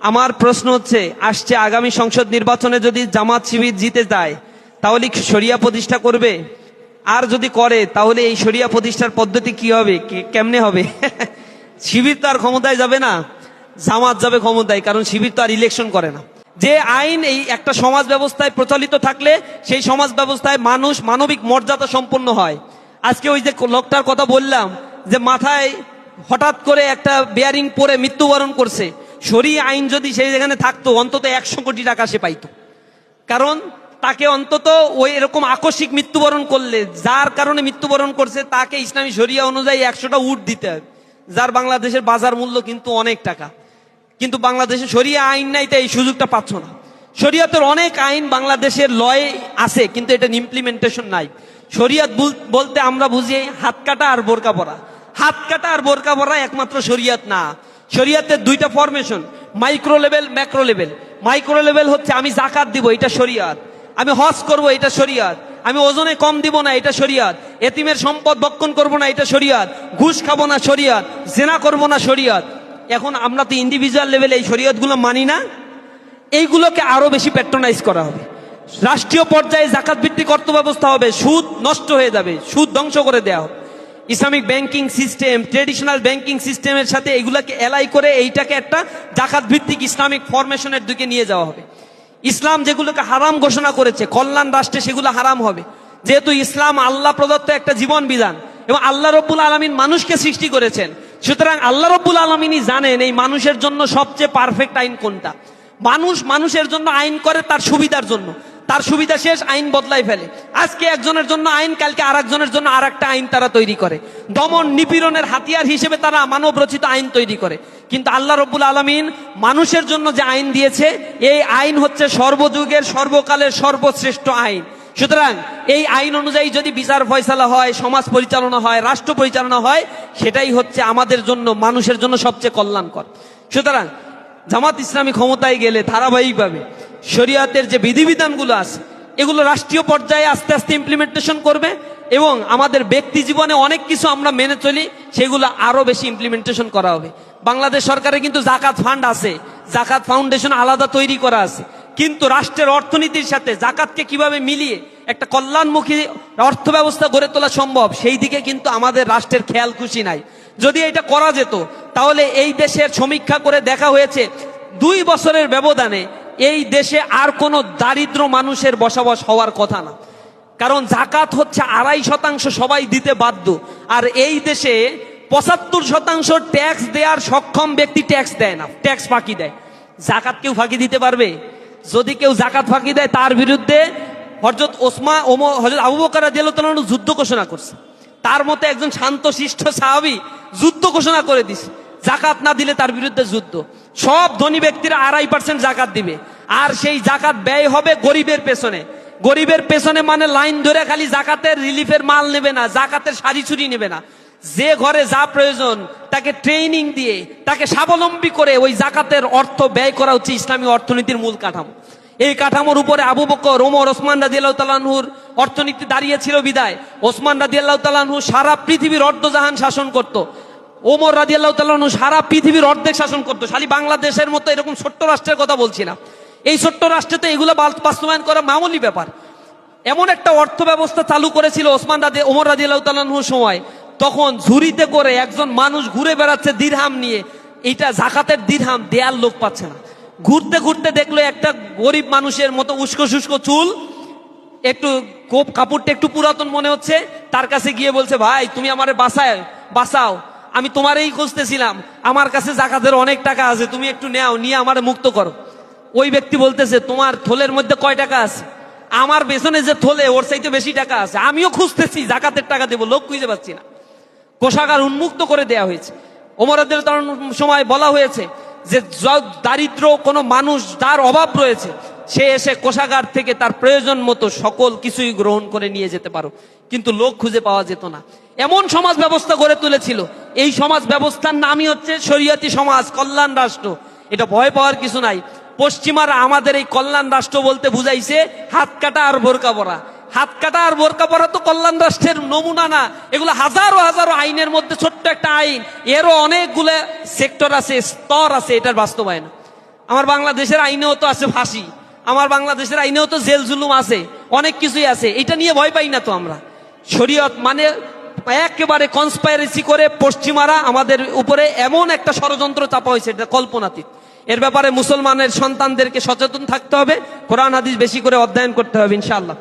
আমার প্রশ্ন হচ্ছে, আসছে আগামী সংসদ নির্বাচনে যদি জামাত শিবির জিতে যায়, তাহলে কি শরিয়া প্রতিষ্ঠা করবে? আর যদি করে, তাহলে এই শরিয়া প্রতিষ্ঠার পদ্ধতি কি হবে? কেমনে হবে? শিবির তো আর ক্ষমতায় যাবে না, জামাত যাবে ক্ষমতায়, কারণ শিবির তো আর ইলেকশন করে না। যে আইন এই একটা সমাজ ব্যবস্থায় প্রচলিত থাকলে, সেই সমাজ ব্যবস্থায় মানুষ মানবিক মর্যাদা সম্পন্ন হয়। আজকে ওই যে লোকটার কথা বললাম, যে মাথায় হঠাৎ করে একটা বেয়ারিং পরে মৃত্যুবরণ করছে। সরি আইন যদি সেই যেখানে থাকতো, অন্তত একশো কোটি টাকা সে পাইতো। কারণ তাকে অন্তত ওই এরকম আকস্মিক মৃত্যুবরণ করলে, যার কারণে মৃত্যুবরণ করছে, তাকে ইসলামী শরিয়া অনুযায়ী একশোটা উট দিতে হবে যার বাংলাদেশের বাজার মূল্য কিন্তু অনেক টাকা। কিন্তু বাংলাদেশে শরিয়া আইন নাই, তাই এই সুযোগটা পাচ্ছ না। শরিয়াতের অনেক আইন বাংলাদেশের লয়ে আছে, কিন্তু এটা ইমপ্লিমেন্টেশন নাই। শরিয়াত বুল- বলতে আমরা বুঝি হাত কাটা আর বোরকা পরা। হাত কাটা আর বোরকা পরা একমাত্র শরিয়াত না। শরিয়াতের দুইটা formation micro level macro level micro level হচ্ছে আমি জাকাত দিব, এটা শরিয়াত। আমি হজ করব, এটা শরিয়াত। আমি ওজনে কম দিব না, এটা শরিয়াত। এতিমের সম্পদ বক্ষণ করব না, এটা শরিয়াত। ঘুষ খাব না, শরিয়াত। জেনা করব না, শরিয়াত। এখন আমরা তো ইন্ডিভিজুয়াল লেভেলে এই শরিয়তগুলো মানি না। এইগুলোকে আরও বেশি প্যাট্রোনাইজ করা হবে। রাষ্ট্রীয় পর্যায়ে জাকাত ভিত্তিক অর্থ ব্যবস্থা হবে, সুদ নষ্ট হয়ে যাবে, সুদ ধ্বংস করে দেওয়া হবে। Islamic banking system, traditional banking সিস্টেমের সাথে এগুলাকে এলাই করে এইটাকে একটা জাকাত ভিত্তিক ইসলামিক ফরমেশনের দিকে নিয়ে যাওয়া হবে। ইসলাম যেগুলোকে হারাম ঘোষণা করেছে, কল্যাণ রাষ্ট্রে সেগুলো হারাম হবে। যেহেতু ইসলাম আল্লাহ প্রদত্ত একটা জীবন বিধান এবং আল্লাহ রব্বুল আলমিন মানুষকে সৃষ্টি করেছেন, সুতরাং আল্লাহ রব্বুল আলমিনই জানেন এই মানুষের জন্য সবচেয়ে পারফেক্ট আইন কোনটা। মানুষ মানুষের জন্য আইন করে তার সুবিধার জন্য। তার সুবিধা শেষ, আইন বদলাই ফেলে। আজকে একজনের জন্য আইন, কালকে আর একজনের জন্য আর একটা আইন তারা তৈরি করে। দমন নিপীড়নের হাতিয়ার হিসেবে তারা মানব রচিত আইন তৈরি করে। কিন্তু আল্লাহ রব্বুল আলমিন মানুষের জন্য যে আইন দিয়েছে, এই আইন হচ্ছে সর্বযুগের, সর্বকালের সর্বশ্রেষ্ঠ আইন। সুতরাং এই আইন অনুযায়ী যদি বিচার ফয়সালা হয়, সমাজ পরিচালনা হয়, রাষ্ট্র পরিচালনা হয়, সেটাই হচ্ছে আমাদের জন্য, মানুষের জন্য সবচেয়ে কল্যাণকর। সুতরাং জামাত ইসলামী ক্ষমতায় গেলে ধারাবাহিকভাবে শরিয়াতের যে বিধিবিধানগুলো আছে, এগুলো রাষ্ট্রীয় পর্যায়ে আস্তে আস্তে ইমপ্লিমেন্টেশন করবে এবং আমাদের ব্যক্তি জীবনে অনেক কিছু আমরা মেনে চলি, সেগুলো আরও বেশি ইমপ্লিমেন্টেশন করা হবে। বাংলাদেশ সরকারের কিন্তু জাকাত ফান্ড আছে, জাকাত ফাউন্ডেশন আলাদা তৈরি করা আছে। কিন্তু রাষ্ট্রের অর্থনীতির সাথে জাকাতকে কীভাবে মিলিয়ে একটা কল্যাণমুখী অর্থ ব্যবস্থা গড়ে তোলা সম্ভব, সেই দিকে কিন্তু আমাদের রাষ্ট্রের খেয়াল খুশি নাই। যদি এটা করা যেত, তাহলে এই দেশের সমীক্ষা করে দেখা হয়েছে, দুই বছরের ব্যবধানে এই দেশে আর কোনো দারিদ্র মানুষের বসবাস হওয়ার কথা না। কারণ জাকাত হচ্ছে আড়াই শতাংশ সবাই দিতে বাধ্য। আর এই দেশে পঁচাত্তর শতাংশ ট্যাক্স দেওয়ার সক্ষম ব্যক্তি ট্যাক্স দেয় না, ট্যাক্স ফাঁকি দেয়। জাকাত কেউ ফাঁকি দিতে পারবে? যদি কেউ জাকাত ফাঁকি দেয়, তার বিরুদ্ধে হজরত ওসমা ওম হজরত আবু বকর রাদিয়াল্লাহু যুদ্ধ ঘোষণা করছে। তার মতো একজন শান্ত, শিষ্ট সাহাবি যুদ্ধ ঘোষণা করে দিছে। জাকাত না দিলে তার বিরুদ্ধে যুদ্ধ। সব ধনী ব্যক্তিরা আড়াই পার্সেন্ট জাকাত দিবে। আর সেই জাকাত ব্যয় হবে গরিবের পেছনে। গরিবের পেছনে মানে লাইন ধরে খালি জাকাতের রিলিফের মাল নেবে না, জাকাতের শাড়ি ছুরি নেবে না। যে ঘরে যা প্রয়োজন, তাকে ট্রেনিং দিয়ে, তাকে স্বাবলম্বী করে ওই জাকাতের অর্থ ব্যয় করা হচ্ছে ইসলামী অর্থনীতির মূল কাঠামো। এই কাঠামোর উপরে আবু বকর, ওমর, ওসমান রাজি আল্লাহ তালাহুর অর্থনীতি দাঁড়িয়েছিল বিদায়। ওসমান রাজি আল্লাহ তালাহু সারা পৃথিবীর অর্ধজাহান শাসন করত। ওমর রাজি আল্লাহ তালাহু সারা পৃথিবীর অর্ধেক শাসন করতো। খালি বাংলাদেশের মতো এরকম ছোট্ট রাষ্ট্রের কথা বলছি না। এই ছোট্ট রাষ্ট্রে তো এগুলো বাস্তবায়ন করা মামুলি ব্যাপার। এমন একটা অর্থ ব্যবস্থা চালু করেছিল ওসমান রাজি ওমর রাজি আল্লাহ সময়। তখন ঝুড়িতে করে একজন মানুষ ঘুরে বেড়াচ্ছে দিরহাম নিয়ে। এইটা জাকাতের দিরহাম দেয়ার লোক পাচ্ছে না। ঘুরতে ঘুরতে দেখল একটা গরিব মানুষের মতো উস্কো শুষ্ক চুল, একটু কোপ কাপড়টা একটু পুরাতন মনে হচ্ছে। তার কাছে গিয়ে বলছে, ভাই, তুমি আমারে বাসায় বাসাও আমি তোমারই খুঁজতেছিলাম। আমার কাছে জাকাতের অনেক টাকা আছে, তুমি একটু নেও, নিয়ে আমার মুক্ত করো। ওই ব্যক্তি বলতেছে, তোমার থলের মধ্যে কয় টাকা আছে? আমার পেছনে যে থলে, ওর চাইতে বেশি টাকা আছে। আমিও খুঁজতেছি, জাকাতের টাকা দেবো, লোক খুঁজে পাচ্ছি না। কোষাগার উন্মুক্ত করে দেয়া হয়েছে। ওমরাদের সময় বলা হয়েছে যে দারিদ্র কোনো মানুষ যার অভাব রয়েছে, সে এসে কোষাগার থেকে তার প্রয়োজন মতো সকল কিছুই গ্রহণ করে নিয়ে যেতে পারো। কিন্তু লোক খুঁজে পাওয়া যেত না। এমন সমাজ ব্যবস্থা গড়ে তুলেছিল। এই সমাজ ব্যবস্থার নামই হচ্ছে শরীয়তি সমাজ, কল্যাণ রাষ্ট্র। এটা ভয় পাওয়ার কিছু নাই। পশ্চিমারা আমাদের এই কল্যাণ রাষ্ট্র বলতে বুঝাইছে হাত কাটা আর বোরকা পরা। হাত কাটা আর বোরকা পরা তো কল্যাণ রাষ্ট্রের নমুনা না। এগুলো হাজারো হাজারো আইনের মধ্যে ছোট্ট একটা আইন। এরও অনেকগুলো সেক্টর আছে, স্তর আছে, এটার বাস্তবায়ন। আমার বাংলাদেশের আইনেও তো আছে ফাঁসি। আমার বাংলাদেশের আইনেও তো জেল জুলুম আছে। অনেক কিছুই আছে। এটা নিয়ে ভয় পাই না তো আমরা। শরীয়ত মানে একেবারে কনস্পাইরেসি করে পশ্চিমারা আমাদের উপরে এমন একটা ষড়যন্ত্র চাপা হয়েছে, এটা কল্পনাতীত। এর ব্যাপারে মুসলমানের সন্তানদেরকে সচেতন থাকতে হবে, কোরআন, হাদিস বেশি করে অধ্যয়ন করতে হবে, ইনশাআল্লাহ।